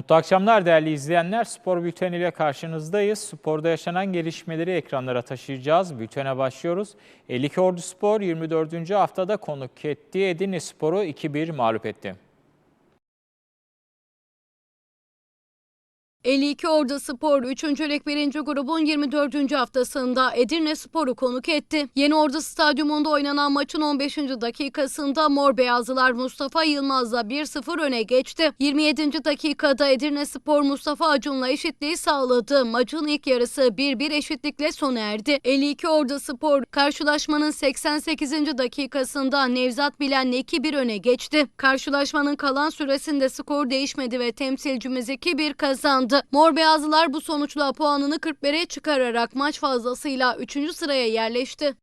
Mutlu akşamlar değerli izleyenler. Spor Bülteni ile karşınızdayız. Sporda yaşanan gelişmeleri ekranlara taşıyacağız. Bültene başlıyoruz. 52 Ordu Spor 24. haftada konuk etti. Edirne Spor'u 2-1 mağlup etti. 52 Ordu Spor 3. Lig 1. grubun 24. haftasında Edirne Spor'u konuk etti. Yeni Ordu Stadyumunda oynanan maçın 15. dakikasında Mor Beyazlılar Mustafa Yılmaz'la 1-0 öne geçti. 27. dakikada Edirne Spor Mustafa Acun'la eşitliği sağladı. Maçın ilk yarısı 1-1 eşitlikle sona erdi. 52 Ordu Spor karşılaşmanın 88. dakikasında Nevzat Bilen'le 2-1 öne geçti. Karşılaşmanın kalan süresinde skor değişmedi ve temsilcimiz 2-1 kazandı. Mor Beyazlılar bu sonuçla puanını 41'e çıkararak maç fazlasıyla 3. sıraya yerleşti.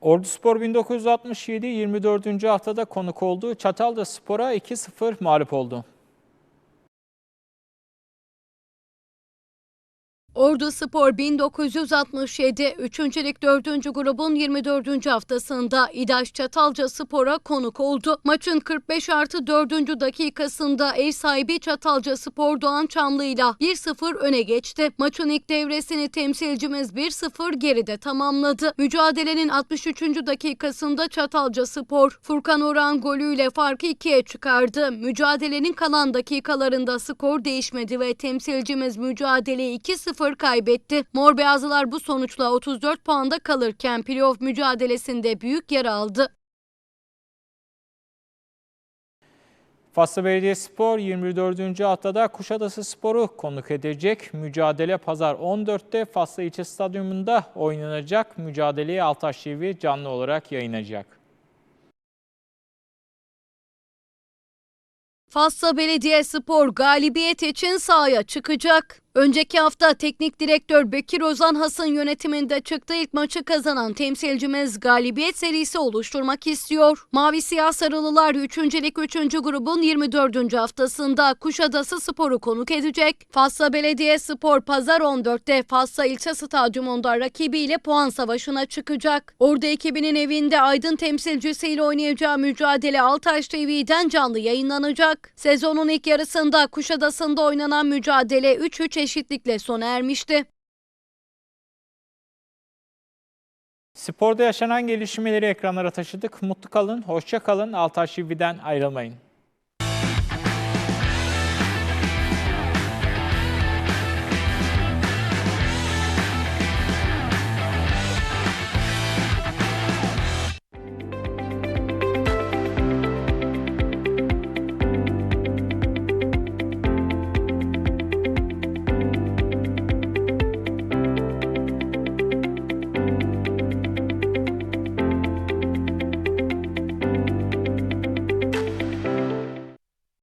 Ordu Spor 1967 24. haftada konuk olduğu Çatalca Spor'a 2-0 mağlup oldu. Ordu Spor 1967 3. Lig 4. grubun 24. haftasında İdaş Çatalca Spor'a konuk oldu. Maçın 45 artı 4. dakikasında ev sahibi Çatalca Spor Doğan Çamlı ile 1-0 öne geçti. Maçın ilk devresini temsilcimiz 1-0 geride tamamladı. Mücadelenin 63. dakikasında Çatalca Spor Furkan Orhan golüyle farkı 2'ye çıkardı. Mücadelenin kalan dakikalarında skor değişmedi ve temsilcimiz mücadeleyi 2-0 kaybetti. Mor Beyazlılar bu sonuçla 34 puanda kalırken playoff mücadelesinde büyük yer aldı. Faslı Belediyespor 24. haftada Kuşadası Spor'u konuk edecek. Mücadele pazar 14'te Faslı İlçe Stadyumunda oynanacak. Mücadeleyi Altaş TV canlı olarak yayınlayacak. Fasla Belediyespor galibiyet için sahaya çıkacak. Önceki hafta teknik direktör Bekir Ozan Has'ın yönetiminde çıktığı ilk maçı kazanan temsilcimiz galibiyet serisi oluşturmak istiyor. Mavi Siyah Sarılılar 3. Lig 3. grubun 24. haftasında Kuşadası Spor'u konuk edecek. Fasla Belediyespor pazar 14'te Fasla İlçe Stadyumunda rakibiyle puan savaşına çıkacak. Orada ekibinin evinde Aydın temsilcisiyle oynayacağı mücadele Altaş TV'den canlı yayınlanacak. Sezonun ilk yarısında Kuşadası'nda oynanan mücadele 3-3 eşitlikle sona ermişti. Sporda yaşanan gelişmeleri ekranlara taşıdık. Mutlu kalın, hoşça kalın. Altaş TV'den ayrılmayın.